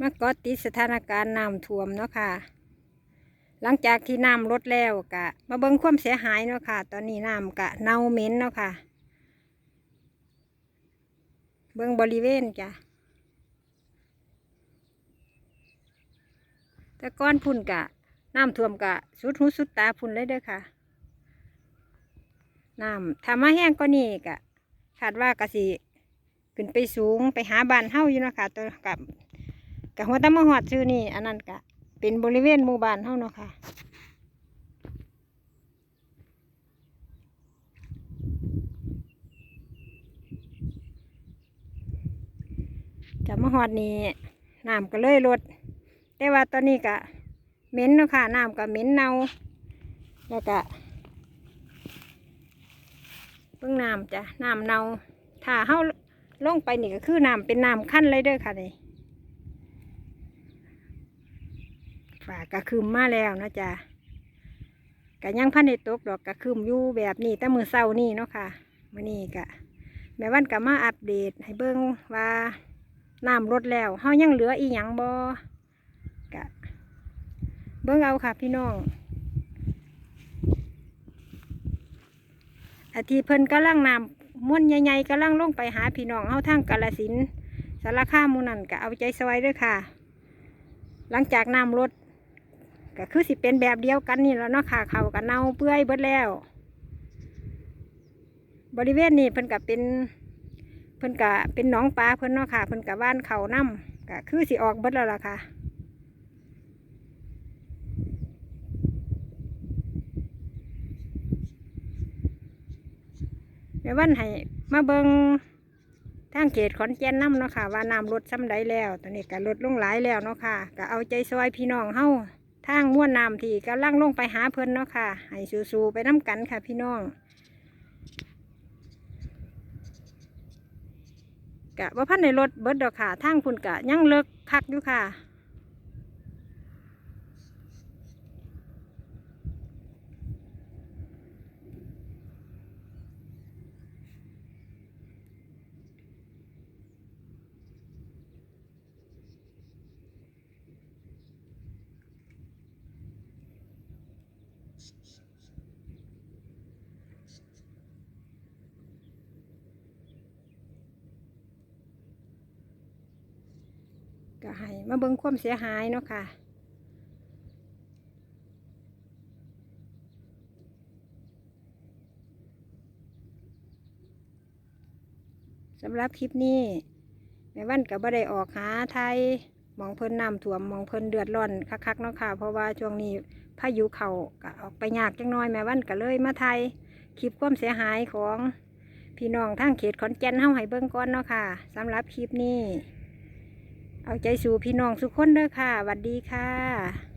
มาเก็ติดสถานการณ์น้ำท่วมเนาะค่ะ หลังจากที่น้ำลดแล้วกะ มาเบิ่งความเสียหายเนาะค่ะ ตอนนี้น้ำกะเน่าเหม็นเนาะค่ะ เบิ่งบริเวณจ้ะแต่ก้อนพุ่นกะ น้ำท่วมกะ สุดหูสุดตาพุ่นเลยเด้อค่ะ น้ำถ้ามาแห้งก็นี่กะคาดว่ากะสิขึ้นไปสูงไปหาบ้านเฮาอยู่เนาะค่ะตัวกับ กับหัวตะมะหอดชื่อนี่อันนั้นกะเป็นบริเวณหมู่บ้านเฮาเนาะค่ะจะมาหอดนี่น้ำก็เลยลดแต่ว่าตอนนี้ก็เหม็นเนาะค่ะน้ำก็เหม็นเน่าแล้วก็เพิ่งน้ำจ้ะน้ำเน่าถ้าเฮาลงไปนี่ก็คือน้ำเป็นน้ำขั้นเลยเด้อค่ะนี่ ฝากระคืมมาแล้วนะจ๊ะกะยังพันในตกดอกกระคืมอยู่แบบนี้แต่มือเศร้านี่เนาะค่ะมื่อนี้กะแม่วันก็มาอัปเดตให้เบิ่งว่าน้ำลดแล้วเฮายังเหลืออีหยังบ่กะเบิ่งเอาค่ะ พี่น้องอาทิเพิ่นกำลังน้ำม้วนใหญ่ๆกำลังลงไปหาพี่น้องเฮาทางกาลสินสารคามูนันก็เอาใจซอยด้วยค่ะ หลังจากน้ำลด ก็คือสิเป็นแบบเดียวกันนี่แล้วเนาะค่ะเขากับเน่าเปื่อยเบิดแล้ว บริเวณนี้เพิ่นก็เป็นเพิ่นกะเป็นหนองปลาเพิ่นเนาะค่ะเพิ่นกะว่านเขาน้ำกะคือสิออกเบิดแล้วล่ะค่ะเดี๋ยววันให้มาเบิงทางเขตขอนแก่นน้ำเนาะค่ะว่าน้ำลดซ้ำใดแล้ว ตอนนี้ก็ลดลงหลายแล้วเนาะค่ะก็เอาใจซอยพี่น้องเฮา ทางม้วนน้ำที่กำลังลงไปหาเพิ่นเนาะค่ะ ให้สู้ๆไปน้ำกันค่ะพี่น้องกะว่าพันในรถเบิดดอกค่ะทางคุณกะยังเลิกคักอยู่ค่ะ ก็ให้มาเบิ่งความเสียหายเนาะค่ะสำหรับคลิปนี้แม่วันกับบ่ได้ออกหาไทยมองเพิ่นน้ำท่วมมองเพิ่นเดือดร้อนคักๆเนาะค่ะ เพราะว่าช่วงนี้พายุเข่าก็ออกไปยากจังน้อยแม่วันก็เลยมาไทยคลิปความเสียหายของพี่น้องทางเขตขอนแก่นเฮาให้เบิ่งก่อนเนาะค่ะสำหรับคลิปนี้ เอาใจสู่พี่น้องสุกคนเด้อค่ะสวัสดีค่ะ